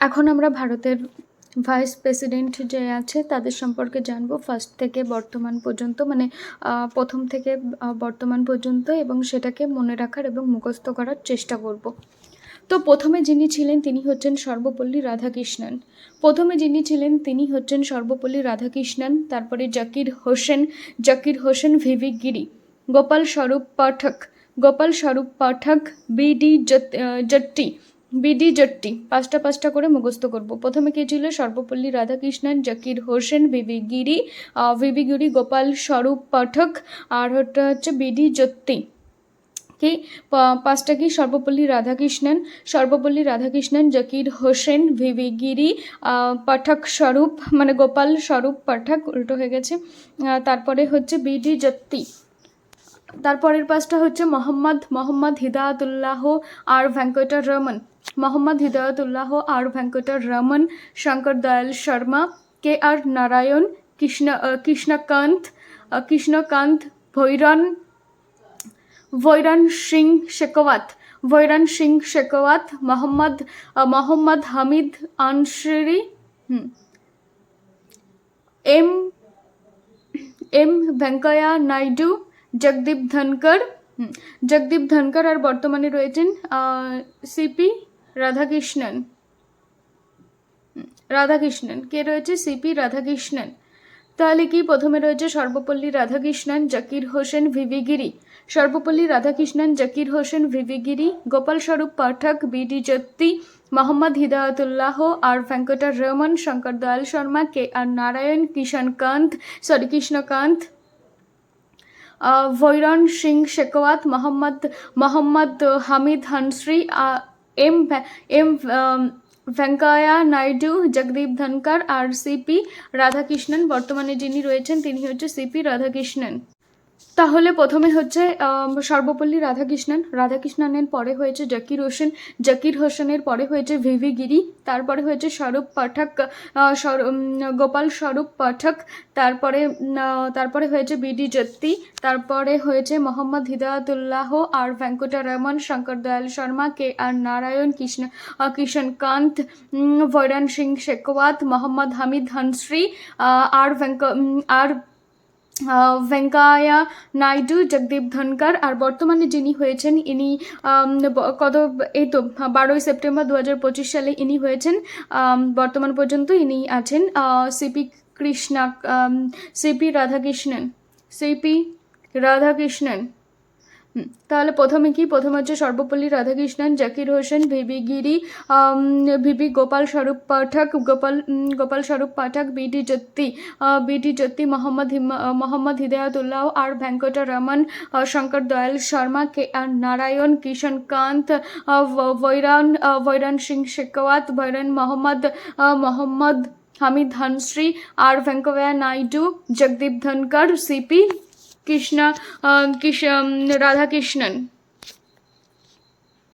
এখন আমরা ভারতের ভাইস প্রেসিডেন্ট যে আছে, তাদের সম্পর্কে জানব ফার্স্ট থেকে বর্তমান পর্যন্ত মানে প্রথম থেকে বর্তমান পর্যন্ত এবং সেটাকে মনে রাখার এবং মুখস্থ করার চেষ্টা করব। তো প্রথমে যিনি ছিলেন তিনি হচ্ছেন সর্বপল্লী রাধাকৃষ্ণন। প্রথমে যিনি ছিলেন তিনি হচ্ছেন সর্বপল্লী রাধাকৃষ্ণন, তারপরে Zakir Hussain Zakir Hussain VV Giri Gopal Swarup Pathak, Gopal Swarup Pathak BD জট্টি BD জট্টি, পাঁচটা পাঁচটা করে মুখস্থ করব। প্রথমে কে ছিল? সর্বপল্লী রাধাকৃষ্ণন, জাকির হোসেন বিবি গিরি বিবি গিরি গোপাল স্বরূপ পাঠক, আর ওটা হচ্ছে বিডি জট্টি। কি? পাঁচটা কি? সর্বপল্লী রাধাকৃষ্ণন সর্বপল্লী রাধাকৃষ্ণন, জাকির হোসেন ভিভি গিরি পাঠক স্বরূপ মানে গোপাল স্বরূপ পাঠক, উল্টো হয়ে গেছে। তারপরে হচ্ছে বিডি জত্তি তারপরের পাঁচটা হচ্ছে মোহাম্মদ মোহাম্মদ হিদায়াতুল্লাহ আর ভেঙ্কটা রমন মোহাম্মদ হিদায়াতুল্লাহ আর Venkata Raman, Shankar Dayal Sharma K R Narayan, Krishna Krishnakant Krishnakant Bhairon Bhairon Singh Shekhawat Bhairon Singh Shekhawat Mohammad Mohammad Hamid Ansari M M Venkaiah Naidu, Jagdeep Dhankhar Jagdeep Dhankhar আর বর্তমানে রয়েছেন C P Radhakrishnan. Radhakrishnan. কে রয়েছে? C P Radhakrishnan. তাহলে কি প্রথমে রয়েছে Sarvepalli Radhakrishnan, Zakir Hossain, ভিভিগিরি। Sarvepalli Radhakrishnan, Zakir Hossain, ভিভিগিরি, Gopal Swarup Pathak B D Jatti Mohammad Hidayatullah, আর Venkata Raman Shankar Dayal Sharma, K R Narayan Kishankant sorry Krishnakant Bhairon Singh Shekhawat, Mohammad Mohammad Hamid Ansari M M Venkaiah Naidu Jagdeep Dhankhar আর CP Radhakrishnan বর্তমানে যিনি রয়েছেন, তিনি হচ্ছে সিপি রাধাকৃষ্ণন তাহলে প্রথমে হচ্ছে সর্বপল্লী রাধাকৃষ্ণন। রাধাকৃষ্ণনের পরে হয়েছে জাকির হোসেন। জাকির হোসেনের পরে হয়েছে ভিভি গিরি। তারপরে হয়েছে স্বরূপ পাঠক গোপাল স্বরূপ পাঠক। তারপরে তারপরে হয়েছে বিডি জত্তি। তারপরে হয়েছে মোহাম্মদ হিদায়াতুল্লাহ আর ভেঙ্কটারমন শঙ্কর দয়াল শর্মা, কে আর নারায়ণ কৃষ্ণ কিষণকান্ত ভৈরান সিং শেখাওয়াত, মোহাম্মদ হামিদ হনশ্রী আর ভেঙ্ক আর ভেঙ্কায়া নাইডু, জগদীপ ধনকর আর বর্তমানে যিনি হয়েছেন, ইনি কত, এই তো বারোই সেপ্টেম্বর দু হাজার পঁচিশ সালে ইনি হয়েছেন বর্তমান পর্যন্ত ইনি আছেন C P Krishna C P Radhakrishnan C P Radhakrishnan. তাহলে প্রথমে কি? প্রথমে হচ্ছে সর্বপল্লী রাধাকৃষ্ণন জাকির হোসেন ভিবি গিরি আম, V B Gopal Swarup Pathak Gopal Gopal Swarup Pathak B D Jatti B D Jyoti Mohammad Mohammad Hidayatullah আর ভেঙ্কটা রমন শঙ্কর দয়াল শর্মা কে আর নারায়ণ কিষণকান্ত আহ, ভ- ভৈরান সিং শেখাওয়াত ভৈরান মোহাম্মদ মোহাম্মদ হামিদ হানশ্রী আর ভেঙ্কয়া নাইডু জগদীপ ধনকর সিপি কৃষ্ণ আহ, কৃষ্ণ রাধাকৃষ্ণন